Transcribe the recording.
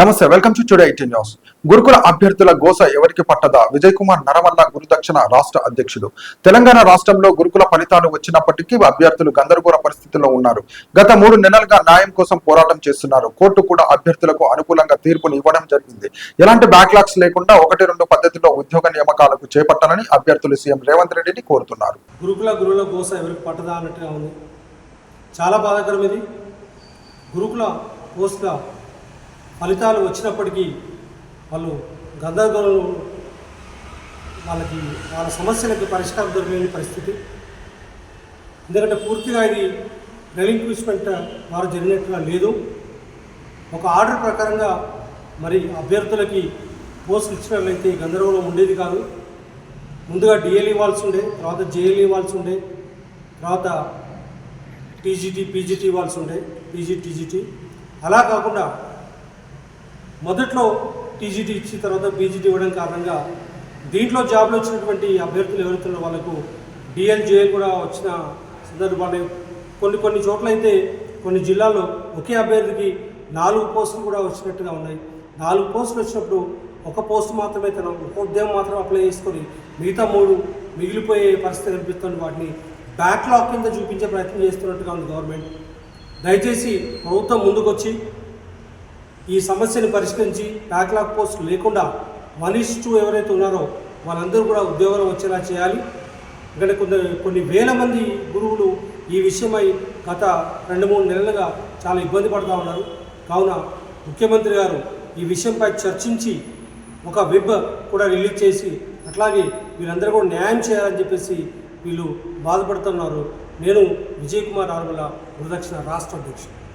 నమస్తే welcome to today eighteen news గురుకుల అభ్యర్థుల గోస ఎవరికి పట్టదా? విజయ్ కుమార్ నరమల్ల గురుదక్షిణ రాష్ట్ర అధ్యక్షుడు. తెలంగాణ రాష్ట్రంలో గురుకుల ఫలితాలు వచ్చినప్పటికీ అభ్యర్థులు గందరగోళ పరిస్థితుల్లో ఉన్నారు. గత మూడు నెలలుగా న్యాయం కోసం పోరాటం చేస్తున్నారు. కోర్టు కూడా అభ్యర్థులకు అనుకూలంగా తీర్పును ఇవ్వడం జరిగింది. ఎలాంటి బ్యాక్లాగ్స్ లేకుండా ఒకటి రెండు పద్ధతిలో ఉద్యోగ నియామకాలకు చేపట్టాలని అభ్యర్థులు సీఎం రేవంత్ రెడ్డిని కోరుతున్నారు. గురుకుల గురుల గోస ఎవరికి పట్టదా అన్నట్టుగా ఉంది. చాలా బాధాకరం ఇది గురుకుల పోస్టుల ఫలితాలు వచ్చినప్పటికీ వాళ్ళు గందరగోళం వాళ్ళకి వాళ్ళ సమస్యలకు పరిష్కారం దొరకలేని పరిస్థితి. ఎందుకంటే పూర్తిగా ఇది రెలింక్విష్మెంట్ వారు జరిగినట్టుగా లేదు. ఒక ఆర్డర్ ప్రకారంగా మరి అభ్యర్థులకి పోస్టులు ఇచ్చినట్లయితే గందరగోళం ఉండేది కాదు. ముందుగా డిఎల్ ఇవ్వాల్సి ఉండే తర్వాత జేఎల్ ఇవ్వాల్సి ఉండే తర్వాత టీజీటీ పీజీటీ ఇవ్వాల్సి ఉండే పీజీ టీజీటీ అలా కాకుండా మొదట్లో టీజీటీ ఇచ్చి తర్వాత బీజీటీ ఇవ్వడం కారణంగా దీంట్లో జాబ్లు వచ్చినటువంటి అభ్యర్థులు ఎవరుతున్నారో వాళ్ళకు డిఎల్ జేఎల్ కూడా వచ్చిన సందర్భాలు కొన్ని కొన్ని చోట్ల అయితే కొన్ని జిల్లాల్లో ఒకే అభ్యర్థికి నాలుగు పోస్టులు కూడా వచ్చినట్టుగా ఉన్నాయి. నాలుగు పోస్టులు వచ్చినప్పుడు ఒక పోస్ట్ మాత్రమే తన ఒక ఉద్యోగం మాత్రం అప్లై చేసుకొని మిగతా మూడు మిగిలిపోయే పరిస్థితి కనిపిస్తుంది. వాటిని బ్యాక్లాగ్ కింద చూపించే ప్రయత్నం చేస్తున్నట్టుగా ఉంది గవర్నమెంట్. దయచేసి ప్రభుత్వం ముందుకొచ్చి ఈ సమస్యను పరిష్కరించి బ్యాక్లాగ్ పోస్ట్ లేకుండా వన్ ఇస్ టూ ఎవరైతే ఉన్నారో వాళ్ళందరూ కూడా ఉద్యోగాలు వచ్చేలా చేయాలి. ఇక్కడ కొన్ని కొన్ని వేల మంది గురువులు ఈ విషయమై గత రెండు మూడు నెలలుగా చాలా ఇబ్బంది పడుతూ ఉన్నారు. కావున ముఖ్యమంత్రి గారు ఈ విషయంపై చర్చించి ఒక వెబ్ కూడా రిలీజ్ చేసి అట్లాగే వీళ్ళందరూ కూడా న్యాయం చేయాలని చెప్పేసి వీళ్ళు బాధపడుతున్నారు. నేను విజయ్ కుమార్ ఆరుమల గురుదక్షిణ రాష్ట్ర అధ్యక్షుడు.